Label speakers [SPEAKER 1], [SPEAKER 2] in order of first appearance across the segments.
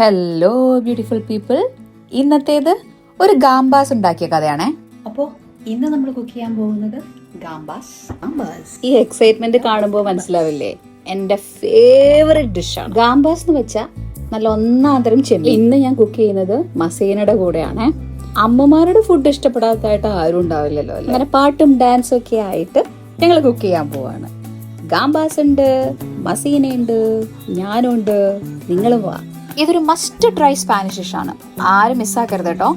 [SPEAKER 1] Hello beautiful people ഇന്നത്തേത് ഒരു ഗാംബാസ് ഉണ്ടാക്കിയ കഥയാണേ.
[SPEAKER 2] അപ്പോ ഇന്ന് നമ്മൾ കുക്ക് ചെയ്യാൻ പോകുന്നത് ഗാംബാസ് ഗാംബാസ്.
[SPEAKER 1] ഈ എക്സൈറ്റ്മെന്റ് കാണുമ്പോൾ മനസ്സിലാവില്ലേ? എന്റെ ഫേവറേറ്റ് ഡിഷാണ് ഗാംബാസ് എന്ന് വെച്ചാൽ നല്ല ഒന്നാന്തരം ചെമ്മീൻ. ഇന്ന് ഞാൻ കുക്ക് ചെയ്യുന്നത് മസീനയുടെ കൂടെയാണ്. അമ്മമാരുടെ ഫുഡ് ഇഷ്ടപ്പെടാത്തതായിട്ട് ആരും ഉണ്ടാവില്ലല്ലോ? അങ്ങനെ പാട്ടും ഡാൻസും ഒക്കെ ആയിട്ട് ഞങ്ങൾ കുക്ക് ചെയ്യാൻ പോവാണ്. ഗാംബാസ് ഉണ്ട് മസീനയുണ്ട് ഞാനുണ്ട് നിങ്ങളും വാ. ഇതൊരു മസ്റ്റ് ട്രൈ സ്പാനിഷ് ഡിഷാണ് ആരും മിസ്സാക്കരുത് കേട്ടോ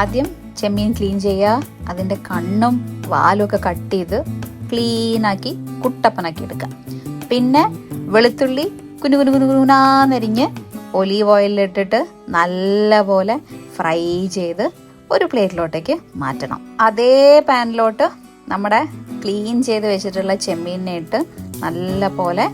[SPEAKER 1] ആദ്യം ചെമ്മീൻ ക്ലീൻ ചെയ്യുക അതിന്റെ കണ്ണും വാലും ഒക്കെ കട്ട് ചെയ്ത് ക്ലീനാക്കി കുട്ടപ്പനാക്കി എടുക്കുക. പിന്നെ വെളുത്തുള്ളി കുനു കുനു കുനു കുനുനാന്നരിഞ്ഞ് ഒലീവ് ഓയിലിട്ടിട്ട് നല്ലപോലെ ഫ്രൈ ചെയ്ത് ഒരു പ്ലേറ്റിലോട്ടേക്ക് മാറ്റണം. അതേ പാനിലോട്ട് നമ്മുടെ ക്ലീൻ ചെയ്ത് വെച്ചിട്ടുള്ള ചെമ്മീനെ ഇട്ട് നല്ല പോലെ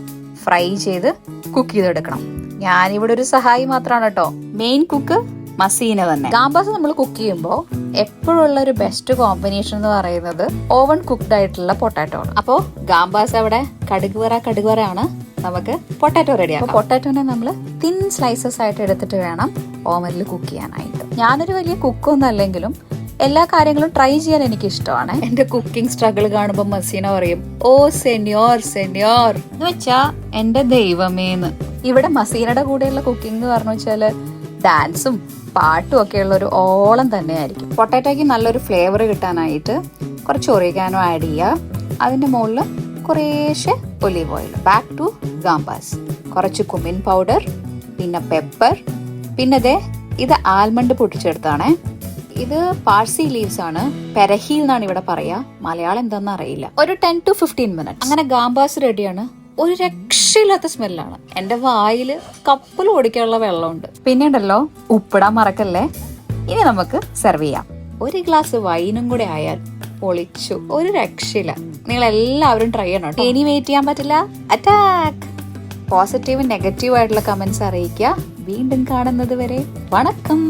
[SPEAKER 1] ഫ്രൈ ചെയ്ത് കുക്ക് ചെയ്തെടുക്കണം. ഞാനിവിടെ ഒരു സഹായി മാത്രമാണ് കേട്ടോ മെയിൻ കുക്ക് മസീന തന്നെ. ഗാംബാസ് നമ്മൾ കുക്ക് ചെയ്യുമ്പോൾ എപ്പോഴുള്ള ഒരു ബെസ്റ്റ് കോമ്പിനേഷൻ എന്ന് പറയുന്നത് ഓവൻ കുക്ക്ഡ് ആയിട്ടുള്ള പൊട്ടാറ്റോ ആണ്. അപ്പോൾ ഗാംബാസ് അവിടെ കടുക് വറ കടുക് വറയാണ് നമുക്ക് പൊട്ടാറ്റോ റെഡി ആക്കാം. പൊട്ടാറ്റോനെ നമ്മൾ തിൻ സ്ലൈസസ് ആയിട്ട് എടുത്തിട്ട് വേണം ഓവനിൽ കുക്ക് ചെയ്യാനായിട്ട്. ഞാനൊരു വലിയ കുക്കൊന്നും അല്ലെങ്കിലും എല്ലാ കാര്യങ്ങളും ട്രൈ ചെയ്യാൻ എനിക്ക് ഇഷ്ടമാണ് എന്റെ കുക്കിംഗ് സ്ട്രഗിൾ കാണുമ്പോൾ മസീന പറയും ഓ സെന്യോർ സെന്യോർ എന്ന് വെച്ചാ എന്റെ ദൈവമേന്ന്. ഇവിടെ മസീനയുടെ കൂടെയുള്ള കുക്കിംഗ് എന്ന് പറഞ്ഞു വെച്ചാൽ ഡാൻസും പാട്ടും ഉള്ള ഒരു ഓളം തന്നെയായിരിക്കും. പൊട്ടാറ്റോയ്ക്ക് നല്ലൊരു ഫ്ലേവർ കിട്ടാനായിട്ട് കുറച്ച് ഒറിഗാനോ ആഡ് ചെയ്യുക അതിന്റെ മുകളിൽ കുറേശ്ശെ ഒലീവ് ഓയിൽ ബാക്ക് ടു ഗാംബാസ് കുറച്ച് കുമിൻ പൗഡർ പിന്നെ പെപ്പർ പിന്നെ ദേ ഇത് ആൽമണ്ട് പൊട്ടിച്ചെടുത്താണേ. ഇത് പാഴ്സി ലീവ്സ് ആണ്. പെരഹി എന്നാണ് ഇവിടെ പറയാ. മലയാളം എന്താണെന്ന് അറിയില്ല. ഒരു ടെൻ ടു ഫിഫ്റ്റീൻ മിനിറ്റ് അങ്ങനെ ഗാംബാസ് റെഡിയാണ്. ഒരു രക്ഷയില്ലാത്ത സ്മെല്ലാണ്. എന്റെ വായിൽ കപ്പൽ ഓടിക്കാനുള്ള വെള്ളമുണ്ട്. പിന്നെ ഉണ്ടല്ലോ ഉപ്പിടാൻ മറക്കല്ലേ? ഇനി നമുക്ക് സെർവ് ചെയ്യാം. ഒരു ഗ്ലാസ് വൈനും കൂടെ ആയാൽ പൊളിച്ചു. ഒരു രക്ഷയില്ല. നിങ്ങൾ എല്ലാവരും ട്രൈ ചെയ്യണം ഇനി വെയിറ്റ് ചെയ്യാൻ പറ്റില്ല. അറ്റാക്ക് പോസിറ്റീവ് നെഗറ്റീവ് ആയിട്ടുള്ള കമന്റ്സ് അറിയിക്കുക. വീണ്ടും കാണുന്നത് വരെ വണക്കം!